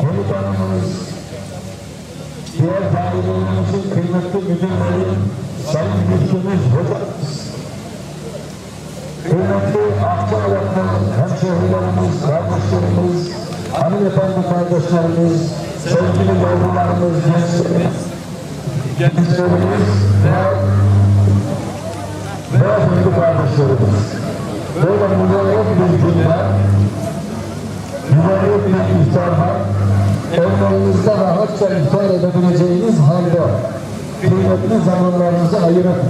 konuk aramamız, diğer faillerimizin kıymetli müdürleri, sayın müftümüz hocamız, kıymetli ahçı öğretmen, hemşehrilerimiz, kardeşlerimiz, hanımefendi kardeşlerimiz, sevgili yavrularımız, gençlerimiz, gençlerimiz ve beyefendi kardeşlerimiz. Böyle mübarek bir günler, mübarek bir iftarlar, evlerinizde rahatça iftar edebileceğiniz halde kıymetli zamanlarınızı ayırıp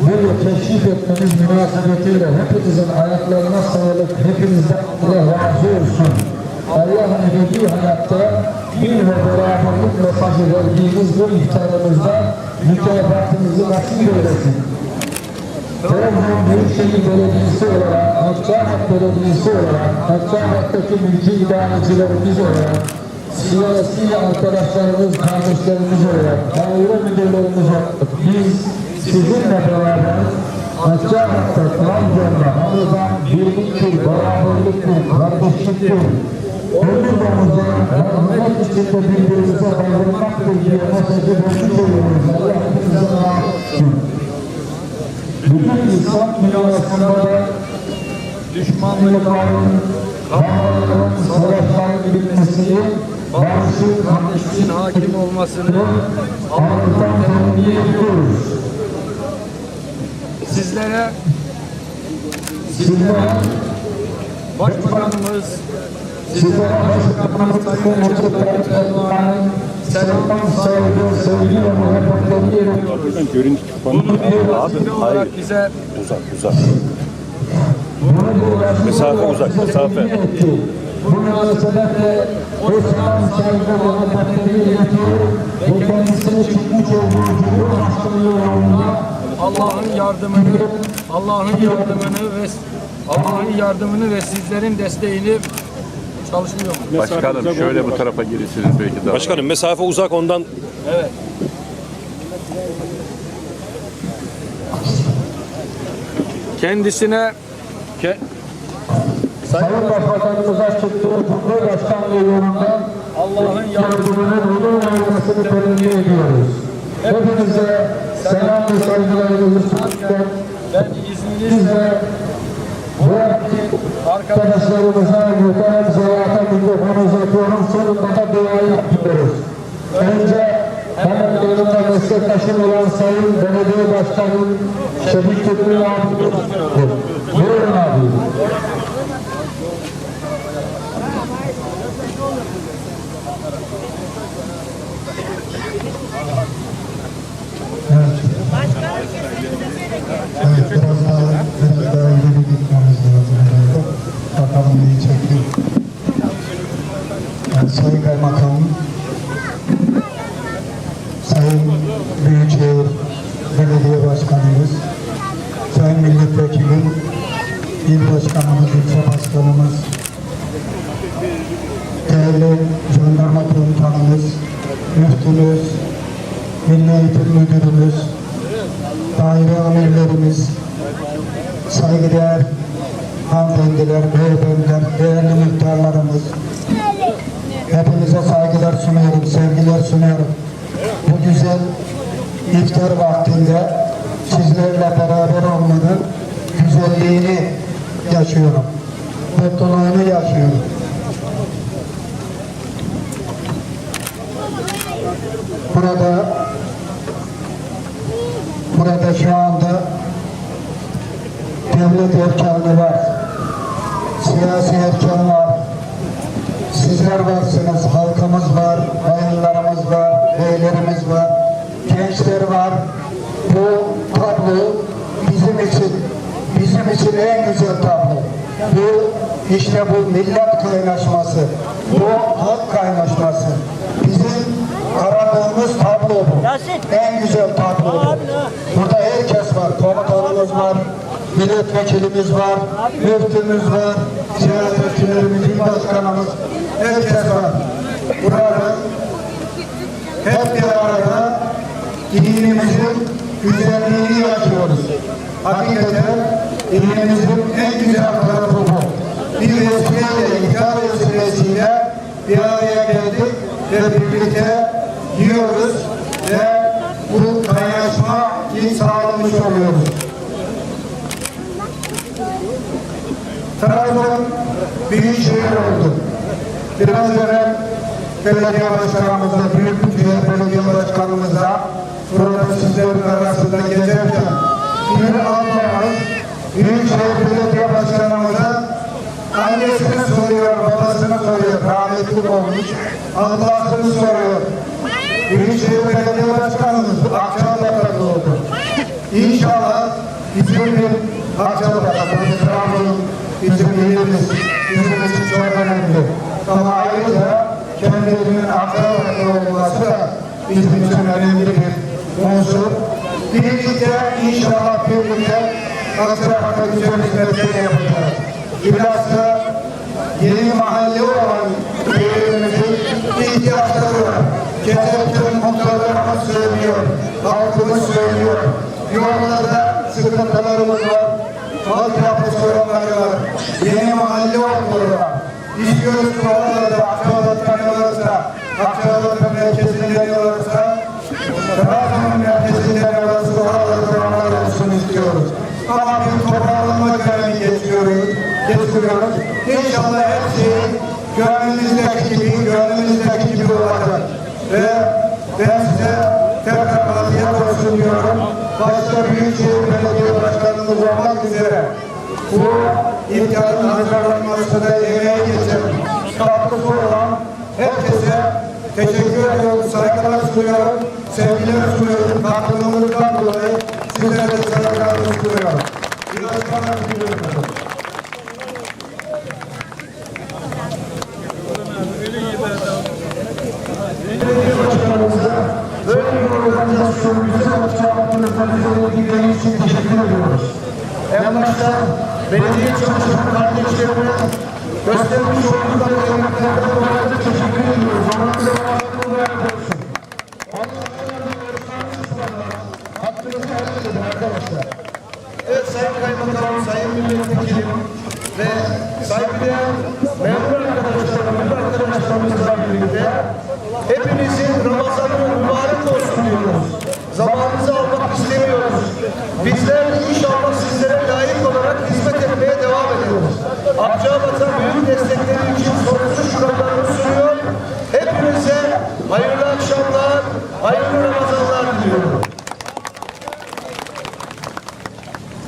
buraya teşrif etmeniz münasebetiyle hepinizin ayaklarına sağlık, hepinizden Allah razı olsun. Allah ebedi hayatta bir ve beraberlik mesajı verdiğiniz bu iftarımızda mükafatınızı nasip eylesin. Trabzon Büyükşehir Belediyesi olarak, Akçabat Belediyesi olarak, Akçabat'taki mülki idarecilerimiz olarak, siyasi arkadaşlarımız, kardeşlerimiz olarak, daire müdürlerimiz olarak biz sizinle beraber Akçabat'ta, Trabzon'da, Halı'dan birliktir, beraberliktir, kardeşliktir, ömür boyunca merhamet içinde birbirimize davranmaktır diye mesajı vermiş oluyoruz. Allah hepimize olsun. Bütün İslam dünyasında da düşmanlıkların, kavgaların, savaşların bitmesini, barışın, kardeşliğin hakim olmasını Allah'tan temenni ediyoruz. sizlere Sizlere, Başbakanımız sizlere Başkanımız Sayın Recep Tayyip Erdoğan'ın selam, saygı, sevgi ve muhabbetlerini iletiyoruz. bunu bir vazife olarak bize Uzak uzak. Mesafe uzak, mesafe. Münasebetle o selam, saygı ve muhabbetlerini iletiyor ve kendisine çıkmış olduğu Cumhurbaşkanlığı yolunda Allah'ın yardımını Allah'ın yardımını ve Allah'ın yardımını ve sizlerin desteğini çalışmıyor. Başkanım şöyle bu tarafa gelirsiniz belki daha. Başkanım mesafe uzak ondan Evet. Kendisine ke, Sayın Başbakanımıza çıktığı Cumhurbaşkanlığı yolunda Allah'ın yardımını yardımının onun olmasını temenni ediyoruz. Hepinize selam ve saygılarımızı sunarken ben izninizle de bu arkadaşlarımıza muhterem ziyarete mikrofonu uzatıyorum. Sonunda da duayı yapıyoruz. Önce hemen yanımda meslektaşım olan Sayın Belediye Başkanım Şefik Tükrü abi. Buyurun abi. Sayın Kaymakamım, Sayın Büyükşehir Belediye Başkanımız, Sayın Milletvekilim, İl Başkanımız, İlçe Başkanımız, değerli Jandarma Komutanımız, Müftümüz, Milli Eğitim Müdürümüz, daire amirlerimiz, saygıdeğer hanımefendiler, beyefendiler, değerli muhtarlarımız, hepinize saygılar sunuyorum, sevgiler sunuyorum. Bu güzel iftar vaktinde sizlerle beraber olmanın güzelliğini yaşıyorum. Mutluluğunu yaşıyorum. Burada Burada şu anda devlet erkanı var, siyasi erkan var, en güzel tablo. Bu işte bu millet kaynaşması, bu halk kaynaşması. Bizim aradığımız tablo bu. En güzel tablo bu. Burada herkes var. Komutanımız var, milletvekilimiz var, müftümüz var, siyasetçilerimiz, il başkanımız, herkes var. Burada hep bir arada dinimizin güzelliğini yaşıyoruz. Hakikaten İlimimizin en güzel tarafı bu. Bir vesileyle, ikrar vesilesiyle bir araya geldik ve birlikte yiyoruz ve bu kaynaşma iyi sağlamış oluyoruz. Trabzon büyük şehir oldu. Biraz evvel belediye başkanımıza, büyük bütçeye belediye başkanımıza burada sizlerin arasında gezerken bir anlayış Büyükşehir Belediye Başkanımıza annesini soruyor, babasını soruyor, rahmetli olmuş, Allah'ını soruyor. Büyükşehir Belediye Başkanımız Akçabat'ta doğdu. İnşallah bizim bir Akçabat'ta, Trabzon'un bizim ilimiz, bizim için çok önemli. Ama ayrıca kendisinin Akçabat'ta olması da bizim için önemli bir unsur. Birlikte inşallah birlikte Akçabat'ta güzel hizmetler yapacağız. Bilhassa yeni mahalle olan köylerimizin ihtiyaçları var. Geçerken muhtarlarımız söylüyor, halkımız söylüyor. Yollarda sıkıntılarımız var, altyapı sorunları var. Yeni mahalle olmalı. İstiyoruz ki oralarda Akçabat kanalırsa, Akçabat İnşallah her şey gönlümüzdeki gibi, gönlümüzdeki gibi olacak. Ve ben size tekrar afiyet olsun diyorum. Başta Büyükşehir Belediye Başkanımız olmak üzere bu imtihanın hazırlanmasına emeğe geçen, katkısı olan herkese teşekkür ediyorum, saygılar sunuyorum, sevgiler sunuyorum, katkılarınızdan dolayı sizlere de saygılarımı sunuyorum. İyi akşamlar Belediye başkanımıza böyle bir organizasyon güzel akşamlarını düzenlediği için teşekkür ediyoruz. En başta belediye çalışan kardeşlerime göstermiş oldukları emeklerden dolayı da teşekkür ediyoruz. Onlara da Allah'ın mübarek olsun. Allah'ın Hakkınızı helal edin arkadaşlar. Evet Sayın Kaymakam, Sayın Milletvekilim ve saygıdeğer memur arkadaşlarımız, arkadaşlarımızla birlikte hepinizin Ramazan'ı mübarek olsun diyoruz. Zamanınızı almak istemiyoruz. Bizler inşallah sizlere layık olarak hizmet etmeye devam ediyoruz. Akçabat'a büyük destekleri için sonsuz şükranlarımı sunuyor. Hepinize hayırlı akşamlar, hayırlı Ramazanlar diliyorum.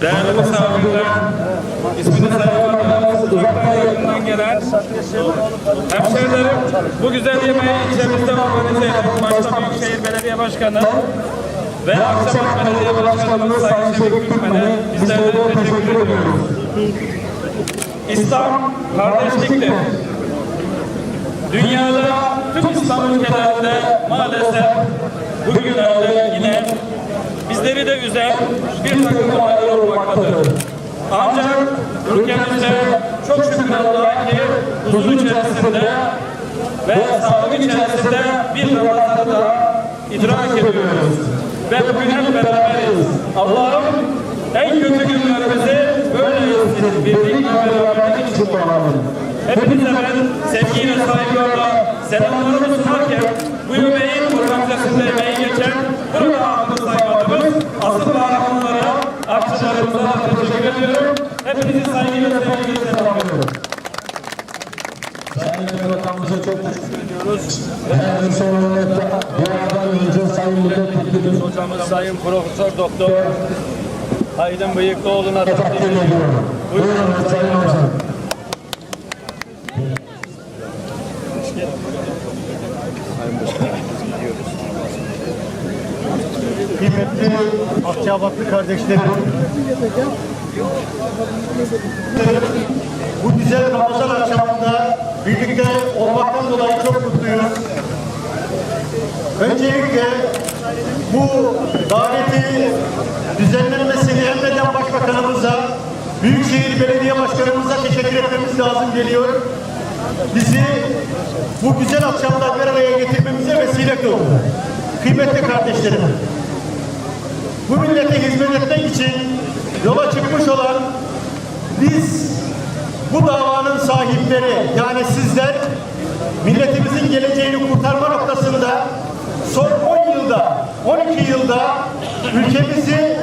Değerli misafirler, ismini sayılamadığımız uzaktan yakından gelen hemşehrilerim, bu güzel yemeği ilçemizde organize eden başta Büyükşehir Belediye Başkanı ve Akçabat Belediye Başkanımız Sayın Şevik Gülmen'e bizlere teşekkür ediyoruz. İslam kardeşliktir. Dünyada tüm İslam ülkelerinde maalesef bugünlerde yine bizleri de üzen bir takım olaylar olmaktadır. Ancak ülkemizde çok şükür Allah'a ki huzur içerisinde ve sağlık içerisinde bir daha idrak ediyoruz. Ve bugün hep beraberiz. Allah'ım en kötü günlerimizi böyle etsin. Birlik ve beraberlik içinde olalım. Hepinize ben sevgiyle, saygıyla selamlarımı sunarken bu yemeğin organizasyonunda emeği geçen burada adını saymadığımız asıl kahramanlara, akçalarımıza da teşekkür ediyorum. Hepinizi saygıyla, sevgiyle selamlıyorum. Sayın Kaymakamımıza çok teşekkür ediyoruz. Ve en son olarak da duadan önce Sayın Milletvekilimiz Hocamız Sayın Profesör Doktor Aydın Bıyıklıoğlu'na takdim ediyorum. Buyurun Sayın Hocam. kıymetli Akçabatlı kardeşlerim. Bu güzel Ramazan akşamında birlikte olmaktan dolayı çok mutluyuz. Öncelikle bu daveti düzenlenmesini emreden Başbakanımıza, Büyükşehir Belediye Başkanımıza teşekkür etmemiz lazım geliyor. Bizi bu güzel akşamda bir araya getirmemize vesile kıldı. Kıymetli kardeşlerim, bu millete hizmet etmek için yola çıkmış olan biz bu davanın sahipleri yani sizler milletimizin geleceğini kurtarma noktasında son 10 yılda 12 yılda ülkemizi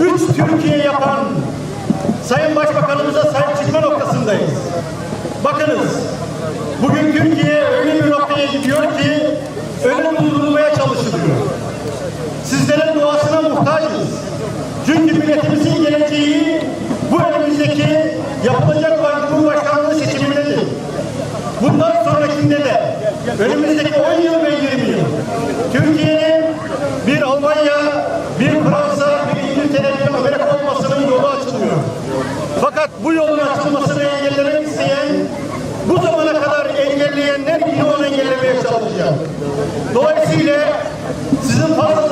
üç Türkiye yapan Sayın Başbakanımıza sahip çıkma noktasındayız. Bakınız Bugün Türkiye öyle bir noktaya gidiyor ki ölüm durdurulmaya çalışılıyor. Sizlerin duasına muhtacız. Çünkü milletimizin geleceği bu önümüzdeki yapılacak olan Cumhurbaşkanlığı seçimindedir. Bundan sonrakinde de önümüzdeki 10 yıl ve 20 yıl Türkiye'nin bir Almanya, bir Fransa, bir İngiltere, bir Amerika olmasının yolu açılıyor. Fakat bu yolun açılmasını engellemek isteyen, bu zamana kadar engelleyenler yine onu engellemeye çalışacak. Dolayısıyla sizin fazla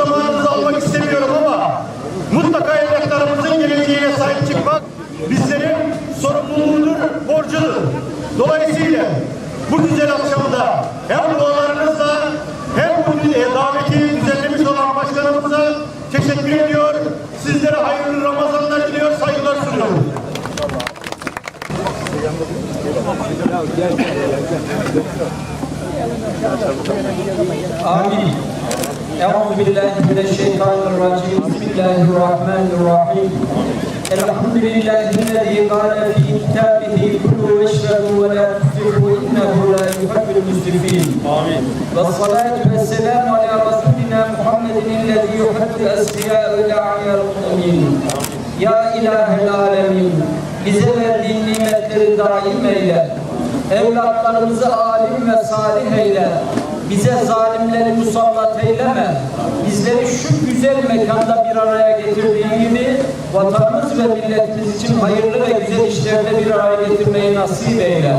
hem dualarınızla hem bu e, daveti düzenlemiş olan başkanımıza teşekkür ediyor. Sizlere hayırlı Ramazanlar diliyor, saygılar sunuyorum. Amin. Euzu billahi mineşşeytanirracim. Bismillahirrahmanirrahim. الرجيم بسم الله الرحمن الرحيم الحمد لله الذي قال في كتابه كلوا واشربوا ولا تسرفوا إنه لا يحب المسرفين آمين والصلاة والسلام على رسولنا محمد الذي يحب الأسقياء إلى عيال المؤمنين Ya İlahi Alemin, bize verdiğin nimetleri daim eyle. Evlatlarımızı alim ve salih eyle. Bize zalimleri musallat eyleme. Bizleri şu güzel mekanda bir araya getirdiğin gibi vatanımız ve milletimiz için hayırlı ve güzel işlerde bir araya getirmeyi nasip eyle.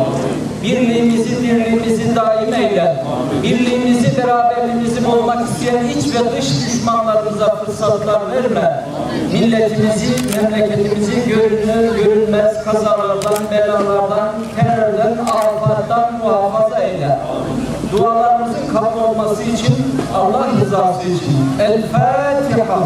Birliğimizi, dirliğimizi daim eyle. Birliğimizi, beraberliğimizi bulmak isteyen iç ve dış düşmanlarımıza fırsatlar verme. Milletimizi, memleketimizi görünür, görünmez kazalardan, belalardan, terörden, afattan muhafaza eyle. Dualarımızın kabul olması için, Allah rızası için. El Fatiha.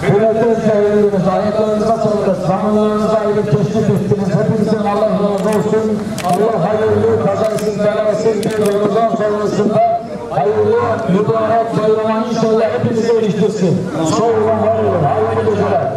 Kıymetli müşavirlerimiz, ayaklarınıza sağlık, zamanlarınıza ayrı teşrif ettiniz. Hepinizin Allah razı olsun. Allah hayırlı, kazasız, belasız bir Ramazan sonrasında hayırlı, mübarek bayramı inşallah hepinize eriştirsin. Sağ olun, var olun. Hayırlı geceler.